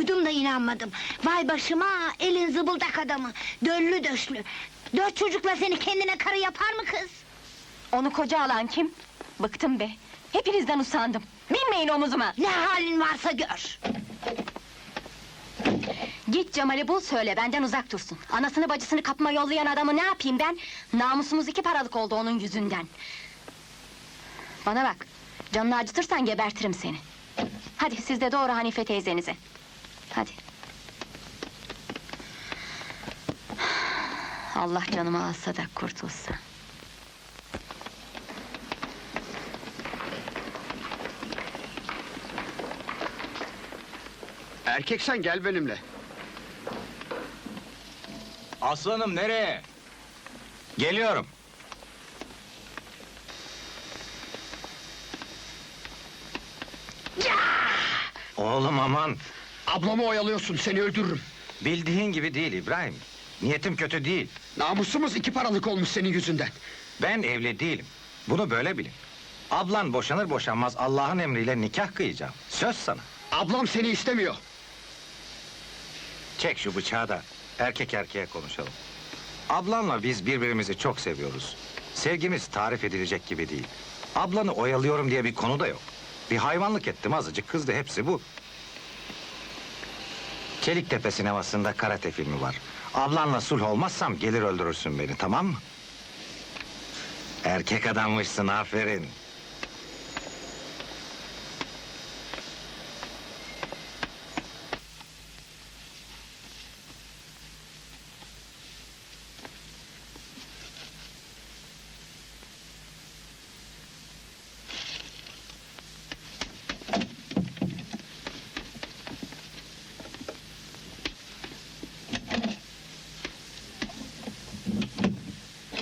Duydum da inanmadım. Vay başıma elin zıbıldak adamı. Döllü döşlü. Dört çocukla seni kendine karı yapar mı kız? Onu koca alan kim? Bıktım be. Hepinizden usandım. Binmeyin omuzuma. Ne halin varsa gör. Git Cemal'i bul söyle benden uzak dursun. Anasını bacısını kapıma yollayan adamı ne yapayım ben? Namusumuz iki paralık oldu onun yüzünden. Bana bak. Canını acıtırsan gebertirim seni. Hadi siz de doğru Hanife teyzenize. Hadi. Allah canımı alsa da kurtulsa. Erkeksen gel benimle. Aslanım nereye? Geliyorum. Oğlum aman. Ablamı oyalıyorsun, seni öldürürüm. Bildiğin gibi değil İbrahim. Niyetim kötü değil. Namusumuz iki paralık olmuş senin yüzünden. Ben evli değilim. Bunu böyle bilin. Ablan boşanır boşanmaz Allah'ın emriyle nikah kıyacağım. Söz sana. Ablam seni istemiyor. Çek şu bıçağı da erkek erkeğe konuşalım. Ablanla biz birbirimizi çok seviyoruz. Sevgimiz tarif edilecek gibi değil. Ablanı oyalıyorum diye bir konu da yok. Bir hayvanlık ettim azıcık kızdı hepsi bu. Çeliktepe sinemasında karate filmi var. Ablanla sulh olmazsam gelir öldürürsün beni tamam mı? Erkek adammışsın aferin.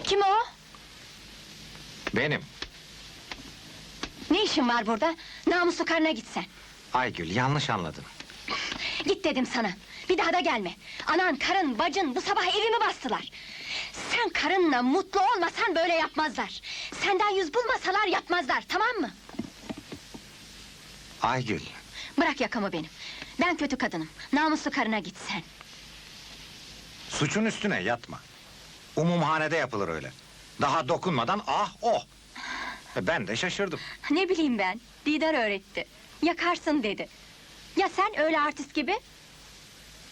Kim o? Benim. Ne işin var burada? Namuslu karına gitsen. Aygül yanlış anladın. Git dedim sana. Bir daha da gelme. Anan, karın, bacın bu sabah evimi bastılar. Sen karınla mutlu olmasan böyle yapmazlar. Senden yüz bulmasalar yapmazlar, tamam mı? Aygül. Bırak yakamı benim. Ben kötü kadınım. Namuslu karına git sen. Suçun üstüne yatma. Umumhanede yapılır öyle. Daha dokunmadan ah oh. Ben de şaşırdım. Ne bileyim ben, Didar öğretti. Yakarsın dedi. Ya sen öyle artist gibi?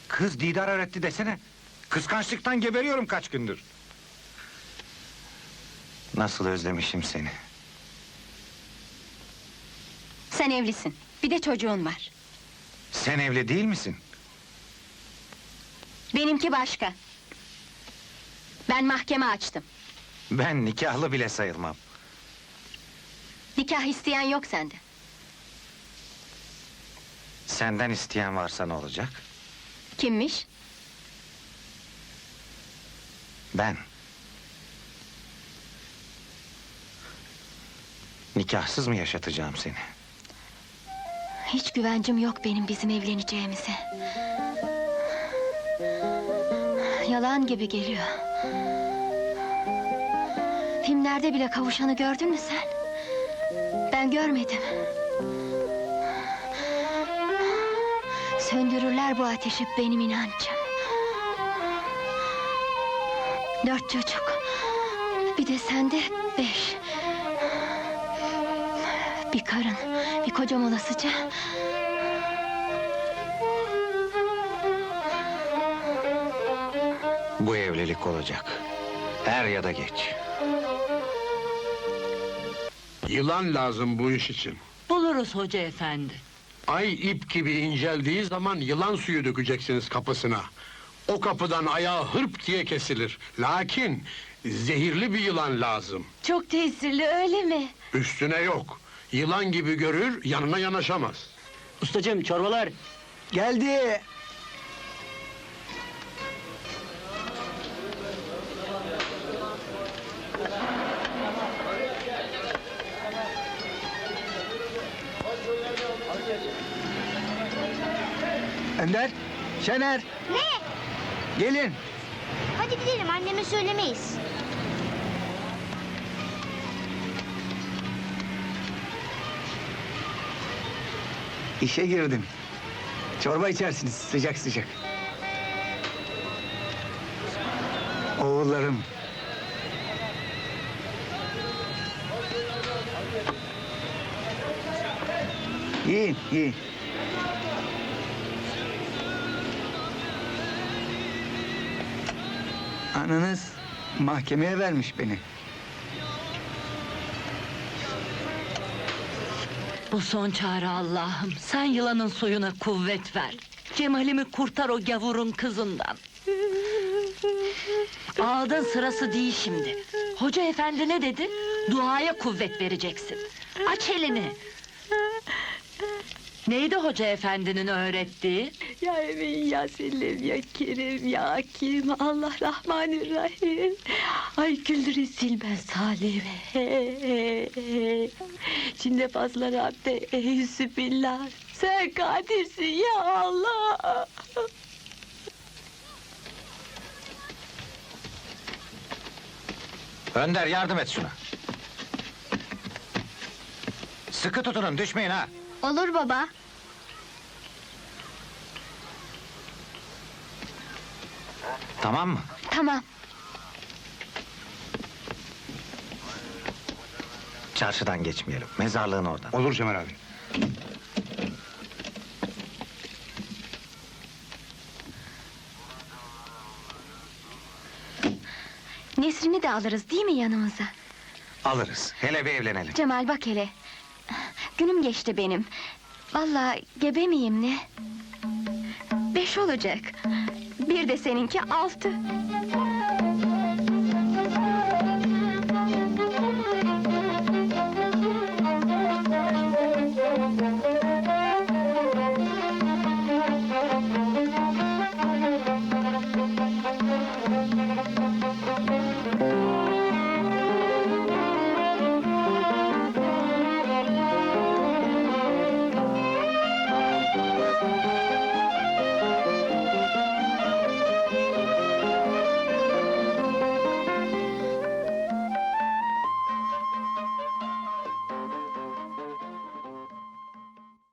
Kız Didar öğretti desene. Kıskançlıktan geberiyorum kaç gündür. Nasıl özlemişim seni. Sen evlisin. Bir de çocuğun var. Sen evli değil misin? Benimki başka. Ben mahkeme açtım. Ben nikahlı bile sayılmam. Nikah isteyen yok sende. Senden isteyen varsa ne olacak? Kimmiş? Ben. Nikahsız mı yaşatacağım seni? Hiç güvencim yok benim bizim evleneceğimize. Yalan gibi geliyor. Filmlerde bile kavuşanı gördün mü sen? Ben görmedim. Söndürürler bu ateşi benim inancım. Dört çocuk. Bir de sende beş. Bir karın, bir kocam olasıca. Bu evlilik olacak. Er ya da geç. Yılan lazım bu iş için. Buluruz hoca efendi. Ay ip gibi inceldiği zaman yılan suyu dökeceksiniz kapısına. O kapıdan ayağı hırp diye kesilir. Lakin zehirli bir yılan lazım. Çok tesirli öyle mi? Üstüne yok. Yılan gibi görür, yanına yanaşamaz. Ustacığım çorbalar geldi. Ender, Şener, Ne? gelin. Hadi gidelim anneme söylemeyiz. İşe girdim. Çorba içersiniz sıcak sıcak. Oğullarım. Yiyin, yiyin. Ananız mahkemeye vermiş beni. Bu son çare Allah'ım. Sen yılanın suyuna kuvvet ver. Cemal'imi kurtar o gavurun kızından. Ağladın sırası değil şimdi. Hoca efendi ne dedi? Duaya kuvvet vereceksin. Aç elini. Neydi hoca efendinin öğrettiği? Ya Emin ya Selim ya Kerim ya Hakim Allah Rahmanirrahim Ay güldürün silmez Salim. Şimdi fazla Rabbe eyüzü billah Sen kadirsin ya Allah Önder yardım et şuna. Sıkı tutunun düşmeyin ha. Olur baba. Tamam mı? Tamam. Çarşıdan geçmeyelim. Mezarlığın oradan. Olur Cemal abi. Nesrin'i de alırız değil mi yanımıza? Alırız. Hele bir evlenelim. Cemal bak hele. Günüm geçti benim. Vallahi gebe miyim ne? Beş olacak. Bir de seninki altı.